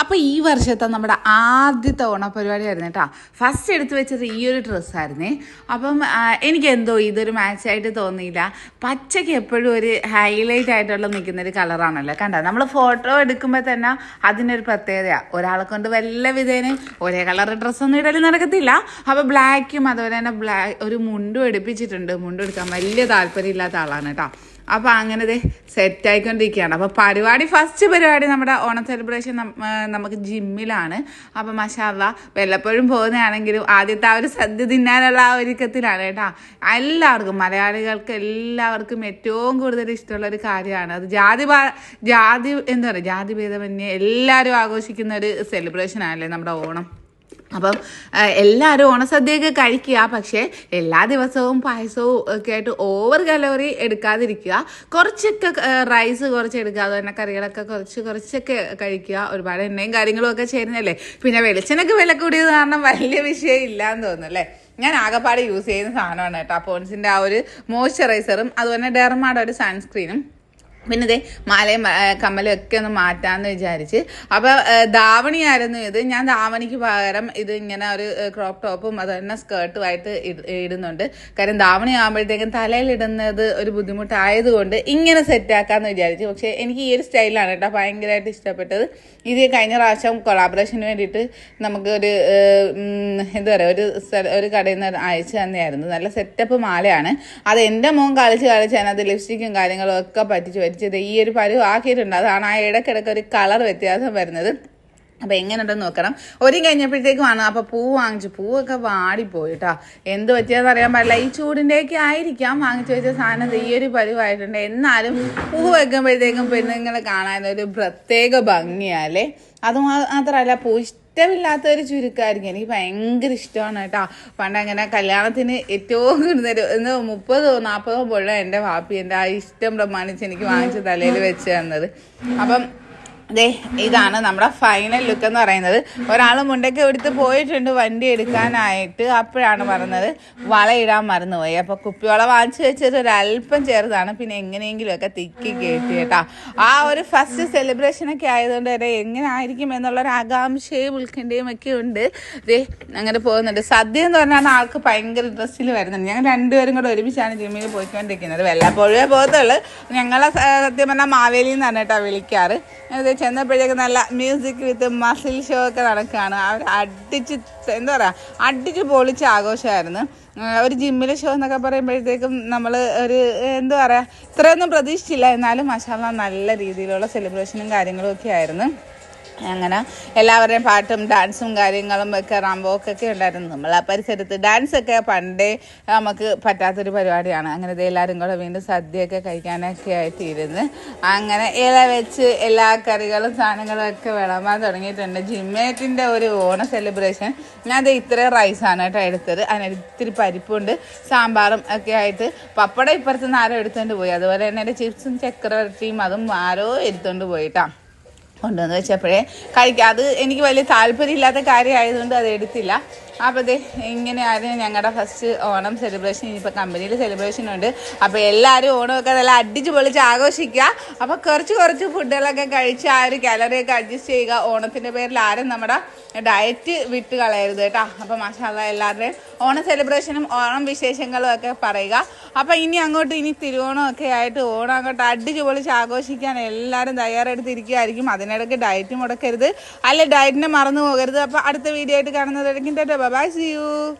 അപ്പോൾ ഈ വർഷത്തെ നമ്മുടെ ആദ്യത്തെ ഓണപരിപാടിയായിരുന്നു കേട്ടോ. ഫസ്റ്റ് എടുത്തു വെച്ചത് ഈ ഒരു ഡ്രസ്സായിരുന്നേ അപ്പം എനിക്ക് എന്തോ ഇതൊരു മാച്ചായിട്ട് തോന്നിയില്ല. പച്ചയ്ക്ക് എപ്പോഴും ഒരു ഹൈലൈറ്റ് ആയിട്ടുള്ള നിൽക്കുന്ന ഒരു കളറാണല്ലോ കണ്ട? നമ്മൾ ഫോട്ടോ എടുക്കുമ്പോൾ തന്നെ അതിനൊരു പ്രത്യേകതയാണ് ഒരാളെ കൊണ്ട് വല്ല വിധേന ഒരേ കളർ ഡ്രസ്സൊന്നും ഇടൽ നടക്കത്തില്ല. അപ്പോൾ ബ്ലാക്കും അതുപോലെ തന്നെ ബ്ലാക്ക് ഒരു മുണ്ടും എടുപ്പിച്ചിട്ടുണ്ട്. മുണ്ടും എടുക്കാൻ വലിയ താല്പര്യമില്ലാത്ത ആളാണ് കേട്ടോ. അപ്പോൾ അങ്ങനെ ദേ സെറ്റ് ആയിക്കൊണ്ടിരിക്കുകയാണ്. അപ്പോൾ പരിപാടി ഫസ്റ്റ് പരിപാടി നമ്മുടെ ഓണ സെലിബ്രേഷൻ നമുക്ക് ജിമ്മിലാണ് അപ്പോൾ മഷാല്ല വല്ലപ്പോഴും പോകുന്നതാണെങ്കിലും ആദ്യത്തെ ആ ഒരു സദ്യ തിന്നാനുള്ള ആ ഒരുക്കത്തിലാണ് കേട്ടോ. എല്ലാവർക്കും മലയാളികൾക്ക് എല്ലാവർക്കും ഏറ്റവും കൂടുതൽ ഇഷ്ടമുള്ള ഒരു കാര്യമാണ്. അത് ജാതി ജാതി എന്താ പറയുക ജാതി ഭേദമന്യേ എല്ലാവരും ആഘോഷിക്കുന്ന ഒരു സെലിബ്രേഷൻ ആണല്ലേ നമ്മുടെ ഓണം. അപ്പം എല്ലാവരും ഓണസദ്യയൊക്കെ കഴിക്കുക. പക്ഷേ എല്ലാ ദിവസവും പായസവും ഒക്കെ ആയിട്ട് ഓവർ കലോറി എടുക്കാതിരിക്കുക. കുറച്ചൊക്കെ റൈസ് കുറച്ച് എടുക്കുക. അതുപോലെ തന്നെ കറികളൊക്കെ കുറച്ച് കുറച്ചൊക്കെ കഴിക്കുക. ഒരുപാട് എണ്ണയും കാര്യങ്ങളും ഒക്കെ ചേരുന്നല്ലേ പിന്നെ വെളിച്ചെണ്ണൊക്കെ വില കൂടിയത് കാരണം വലിയ വിഷയം ഇല്ലാന്ന് തോന്നുന്നു അല്ലേ? ഞാൻ ആകെപ്പാട് യൂസ് ചെയ്യുന്ന സാധനമാണ് കേട്ടോ. പോൺസിന്റെ ആ ഒരു മോയ്സ്ചറൈസറും അതുപോലെ ഡെർമാടെ ഒരു സൺസ്ക്രീനും പിന്നെ ഇതേ മാലയും കമ്മലും ഒക്കെ ഒന്ന് മാറ്റാന്ന് വിചാരിച്ച്. അപ്പോൾ ധാവണിയായിരുന്നു ഇത്. ഞാൻ ധാവണിക്ക് പകരം ഇത് ഇങ്ങനെ ഒരു ക്രോപ്പ് ടോപ്പും അത് തന്നെ സ്കേർട്ടുമായിട്ട് ഇടുന്നുണ്ട്. കാരണം ധാവണി ആകുമ്പോഴത്തേക്കും തലയിൽ ഇടുന്നത് ഒരു ബുദ്ധിമുട്ടായതുകൊണ്ട് ഇങ്ങനെ സെറ്റ് ആക്കാന്ന് വിചാരിച്ചു. പക്ഷേ എനിക്ക് ഈ ഒരു സ്റ്റൈലാണ് കേട്ടോ ഭയങ്കരമായിട്ട് ഇഷ്ടപ്പെട്ടത്. ഇത് കഴിഞ്ഞ പ്രാവശ്യം കൊളാബറേഷന് വേണ്ടിയിട്ട് നമുക്ക് ഒരു എന്താ പറയുക ഒരു ഒരു കടയിൽ നിന്ന് അയച്ചു തന്നെയായിരുന്നു. നല്ല സെറ്റപ്പ് മാലയാണ്. അത് എന്റെ മോൻ കളിച്ച് കളിച്ച് അതിനകത്ത് ലിപ്സ്റ്റിക്കും കാര്യങ്ങളും ഒക്കെ പറ്റിച്ച് പറ്റിച്ചത് ഈ ഒരു പരുവ് ആക്കിയിട്ടുണ്ട്. അതാണ് ആ ഇടയ്ക്കിടയ്ക്ക് ഒരു കളർ വ്യത്യാസം വരുന്നത്. അപ്പം എങ്ങനെയുണ്ടെന്ന് നോക്കണം. ഒരു കഴിഞ്ഞപ്പോഴത്തേക്കുമാണ് അപ്പോൾ പൂ വാങ്ങിച്ചു. പൂവൊക്കെ വാടിപ്പോയി കേട്ടോ എന്ത് പറ്റിയെന്ന് അറിയാൻ പാടില്ല. ഈ ചൂടിന്റെയൊക്കെ ആയിരിക്കാം വാങ്ങിച്ചു വെച്ച സാധനം ഈ ഒരു പരുവായിട്ടുണ്ട്. എന്നാലും പൂ വെക്കുമ്പോഴത്തേക്കും പെണ്ണുങ്ങളെ കാണാൻ ഒരു പ്രത്യേക ഭംഗിയാലേ അത് മാത്രമല്ല പൂ ഇഷ്ടമില്ലാത്ത ഒരു ചുരുക്കമായിരിക്കും എനിക്ക് ഭയങ്കര ഇഷ്ടമാണ് കേട്ടോ. പണ്ട് അങ്ങനെ കല്യാണത്തിന് ഏറ്റവും കൂടുതൽ ഇന്ന് മുപ്പതോ നാൽപ്പതോ പോലെ എന്റെ വാപ്പി എന്റെ ആ ഇഷ്ടം പ്രമാണിച്ച് എനിക്ക് വാങ്ങിച്ച് തലയിൽ വെച്ച് തന്നത്. അപ്പം ദേ ഇതാണ് നമ്മുടെ ഫൈനൽ ലുക്ക് എന്ന് പറയുന്നത്. ഒരാൾ മുണ്ടൊക്കെ എടുത്ത് പോയിട്ടുണ്ട് വണ്ടി എടുക്കാനായിട്ട്. അപ്പോഴാണ് പറഞ്ഞത് വളയിടാൻ മറന്നുപോയി. അപ്പോൾ കുപ്പിവള വാങ്ങിച്ചു വെച്ചത് ഒരല്പം ചെറുതാണ്. പിന്നെ എങ്ങനെയെങ്കിലും ഒക്കെ തിക്കി കയറ്റി കേട്ടാ. ആ ഒരു ഫസ്റ്റ് സെലിബ്രേഷൻ ഒക്കെ ആയതുകൊണ്ട് തന്നെ എങ്ങനെ ആയിരിക്കും എന്നുള്ള ഒരു ആകാംക്ഷയും ഉത്കണ്ഠയും ഒക്കെ ഉണ്ട്. ദേ അങ്ങനെ പോകുന്നുണ്ട്. സദ്യ എന്ന് പറഞ്ഞാൽ ആൾക്ക് ഭയങ്കര ഇൻട്രസ്റ്റിൽ വരുന്നുണ്ട് ഞങ്ങൾ രണ്ടുപേരും കൂടെ ഒരുമിച്ചാണ് ജിമ്മിൽ പോയിക്കൊണ്ടിരിക്കുന്നത്. വല്ലപ്പോഴേ പോകത്തുള്ളൂ. ഞങ്ങളെ സത്യം പറഞ്ഞാൽ മാവേലി എന്നാണ് കേട്ടോ വിളിക്കാറ്. ചെന്നപ്പോഴേക്ക് നല്ല മ്യൂസിക് വിത്ത് മസിൽ ഷോ ഒക്കെ നടക്കുകയാണ് അവർ അടിച്ച് എന്താ പറയുക അടിച്ച് പൊളിച്ച ആഘോഷമായിരുന്നു. ഒരു ജിമ്മിലെ ഷോ എന്നൊക്കെ പറയുമ്പോഴത്തേക്കും നമ്മൾ ഒരു എന്താ പറയുക ഇത്രയൊന്നും പ്രതീക്ഷിച്ചില്ല. എന്നാലും മഷാല നല്ല രീതിയിലുള്ള സെലിബ്രേഷനും കാര്യങ്ങളും ഒക്കെ ആയിരുന്നു. അങ്ങനെ എല്ലാവരുടെയും പാട്ടും ഡാൻസും കാര്യങ്ങളും ഒക്കെ റാംബോക്കൊക്കെ ഉണ്ടായിരുന്നു. നമ്മൾ ആ പരിസരത്ത് ഡാൻസ് ഒക്കെ പണ്ടേ നമുക്ക് പറ്റാത്തൊരു പരിപാടിയാണ്. അങ്ങനെ എല്ലാവരും കൂടെ വീണ്ടും സദ്യയൊക്കെ കഴിക്കാനൊക്കെ ആയിട്ട് ഇരുന്ന് അങ്ങനെ ഇല വെച്ച് എല്ലാ കറികളും സാധനങ്ങളും ഒക്കെ വിളമ്പാൻ തുടങ്ങിയിട്ടുണ്ട്. ജിമ്മേറ്റിന്റെ ഒരു ഓണ സെലിബ്രേഷൻ ഞാൻ അത് ഇത്ര റൈസാണ് കേട്ടോ എടുത്തത്. അതിന് ഇത്തിരി പരിപ്പുണ്ട് സാമ്പാറും ഒക്കെ ആയിട്ട് പപ്പടം ഇപ്പുറത്ത് നിന്ന് ആരോ എടുത്തുകൊണ്ട് പോയി. അതുപോലെ തന്നെ എന്റെ ചിപ്സും ചക്രവർത്തിയും അതും ആരോ എടുത്തുകൊണ്ട് പോയിട്ടാ. കൊണ്ടുവന്ന് വെച്ചപ്പോഴേ കഴിക്കാം അത് എനിക്ക് വലിയ താല്പര്യമില്ലാത്ത കാര്യമായതുകൊണ്ട് അത് എടുത്തില്ല. അപ്പോൾ ഇതേ ഇങ്ങനെയായിരുന്നു ഞങ്ങളുടെ ഫസ്റ്റ് ഓണം സെലിബ്രേഷൻ ഇനിയിപ്പോൾ കമ്പനിയിൽ സെലിബ്രേഷൻ ഉണ്ട്. അപ്പോൾ എല്ലാവരും ഓണമൊക്കെ നല്ല അടിച്ച് പൊളിച്ച് ആഘോഷിക്കുക. അപ്പോൾ കുറച്ച് കുറച്ച് ഫുഡുകളൊക്കെ കഴിച്ച് ആ ഒരു കാലറിയൊക്കെ അഡ്ജസ്റ്റ് ചെയ്യുക. ഓണത്തിന്റെ പേരിൽ ആരും നമ്മുടെ ഡയറ്റ് വിട്ട് കളയരുത് കേട്ടോ. അപ്പോൾ മസാല എല്ലാവരുടെയും ഓണ സെലിബ്രേഷനും ഓണം വിശേഷങ്ങളും ഒക്കെ പറയുക. അപ്പോൾ ഇനി അങ്ങോട്ട് ഇനി തിരുവോണം ഒക്കെ ആയിട്ട് ഓണം അങ്ങോട്ട് അടിച്ച് പൊളിച്ച് ആഘോഷിക്കാൻ എല്ലാവരും തയ്യാറെടുത്തിരിക്കുകയായിരിക്കും അതിനിടയ്ക്ക് ഡയറ്റ് മുടക്കരുത്. അല്ലെ ഡയറ്റിനെ മറന്നു പോകരുത്. അപ്പോൾ അടുത്ത വീഡിയോ ആയിട്ട് കാണുന്നതായിരിക്കും Bye bye. See you.